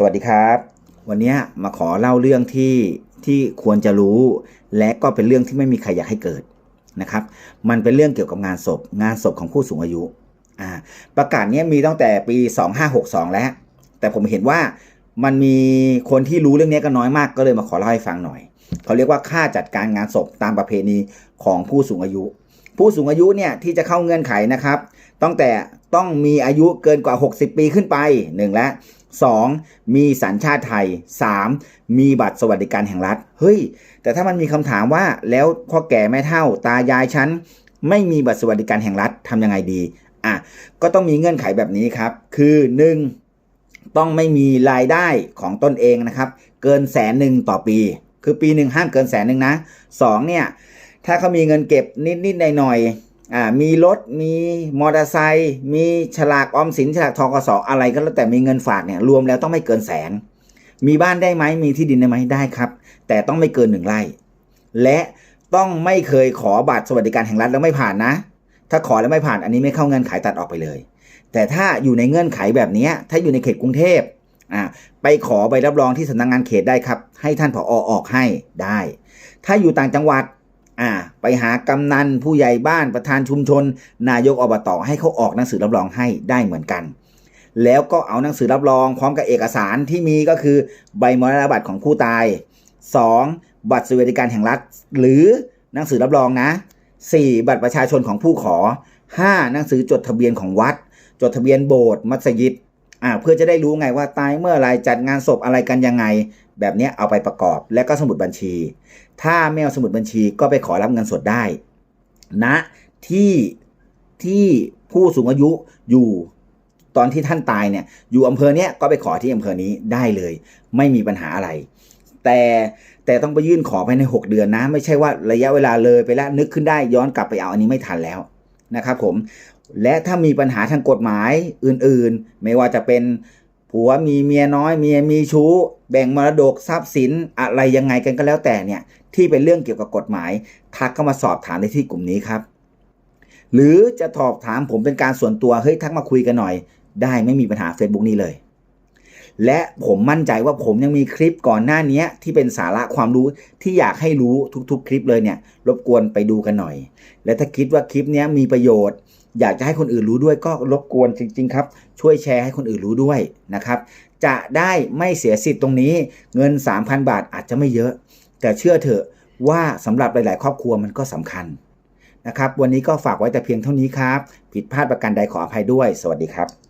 สวัสดีครับ วันนี้มาขอเล่าเรื่องที่ที่ควรจะรู้ และก็เป็นเรื่องที่ไม่มีใครอยากให้เกิดนะครับ มันเป็นเรื่องเกี่ยวกับงานศพ งานศพของผู้สูงอายุอ่าประกาศนี้มีตั้งแต่ปี 2562 แล้ว แต่ผมเห็นว่ามันมีคนที่รู้เรื่องนี้ก็น้อยมากก็เลยมาขอเล่าให้ฟังหน่อย เขาเรียกว่าค่าจัดการงานศพตามประเพณีของผู้สูงอายุ ผู้สูงอายุเนี่ยที่จะเข้าเงื่อนไขนะครับตั้งแต่ต้องมีอายุเกินกว่า 60 ปีขึ้นไปหนึ่งและ 2. มีสัญชาติไทย 3. มีบัตรสวัสดิการแห่งรัฐ เฮ้ย แต่ถ้ามันมีคำถามว่าแล้วพ่อแก่แม่เฒ่าตายายฉัน ไม่มีบัตรสวัสดิการแห่งรัฐทำยังไงดี อะ ก็ต้องมีเงื่อนไขแบบนี้ครับ คือ 1. ต้องไม่มีรายได้ของตนเองนะครับ เกินแสนหนึ่งต่อปี คือปีหนึ่งห้ามเกินแสนหนึ่งนะ 2. เนี่ย ถ้าเขามีเงินเก็บนิดๆหน่อยๆ อ่ามีรถมีมอเตอร์ไซค์มีฉลากออมสินฉลากทกสออะไรก็แล้วแต่มีเงินฝากเนี่ยรวมแล้วต้องไม่เกินแสน มีบ้านได้ไหมมีที่ดินได้ไหมได้ครับ แต่ต้องไม่เกินหนึ่งไร่ และต้องไม่เคยขอบัตรสวัสดิการแห่งรัฐแล้วไม่ผ่านนะ ถ้าขอแล้วไม่ผ่านอันนี้ไม่เข้าเงื่อนไขตัดออกไปเลย แต่ถ้าอยู่ในเงื่อนไขแบบนี้ถ้าอยู่ในเขตกรุงเทพอ่าไปขอใบรับรองที่สำนักงานเขตได้ครับ ให้ท่านผอออกให้ได้ ถ้าอยู่ต่างจังหวัด อ่าไปหากำนันผู้ใหญ่บ้านประธานชุมชน นายกอบตให้เขาออกหนังสือรับรองให้ได้เหมือนกัน แล้วก็เอาหนังสือรับรองพร้อมกับเอกสารที่มีก็คือใบมรณบัตรของผู้ตาย 2. บัตรสวัสดิการแห่งรัฐ หรือหนังสือรับรองนะ 4. บัตรประชาชนของผู้ขอ 5. หนังสือจดทะเบียนของวัด จดทะเบียนโบสถ์มัสยิด อ่าเพื่อจะได้รู้ไงว่าตายเมื่อไรจัดงานศพอะไรกันยังไง แบบนี้เอาไปประกอบ และก็สมุดบัญชี ถ้าไม่เอาสมุดบัญชีก็ไปขอรับเงินสดได้ณนะที่ที่ผู้สูงอายุอยู่ตอนที่ท่านตายเนี่ย อยู่อำเภอเนี้ยก็ไปขอที่อำเภอนี้ได้เลย ไม่มีปัญหาอะไร แต่แต่ต้องไปยื่นขอภายใน 6 เดือนนะ ไม่ใช่ว่าระยะเวลาเลยไปแล้วนึกขึ้นได้ย้อนกลับไปเอาอันนี้ไม่ทันแล้ว นะครับผมและถ้ามีปัญหาทางกฎหมายอื่นๆ ไม่ว่าจะเป็นผัวมีเมียน้อยเมียมีชู้ แบ่งมรดกทรัพย์สินอะไรยังไงกันก็แล้วแต่เนี่ยที่เป็นเรื่องเกี่ยวกับกฎหมาย ทักเข้ามาสอบถามในที่กลุ่มนี้ครับ หรือจะสอบถามผมเป็นการส่วนตัวเฮ้ยทักมาคุยกันหน่อย ได้ไม่มีปัญหา Facebook นี้เลย และผมมั่นใจว่าผมยังมีคลิปก่อนหน้านี้ที่เป็นสาระความรู้ที่อยากให้รู้ทุกๆ คลิปเลยเนี่ยรบกวนไปดูกันหน่อย และถ้าคิดว่าคลิปนี้มีประโยชน์ อยากจะให้คนอื่นรู้ด้วยก็รบกวนจริง ๆ ครับ ช่วยแชร์ให้คนอื่นรู้ด้วยนะครับจะได้ไม่เสียสิทธิ์ตรงนี้เงิน 3,000 บาทอาจจะไม่เยอะ แต่เชื่อเถอะว่าสำหรับหลาย ๆ ครอบครัวมันก็สำคัญนะครับ วันนี้ก็ฝากไว้แต่เพียงเท่านี้ครับ ผิดพลาดประการใดขออภัยด้วย สวัสดีครับ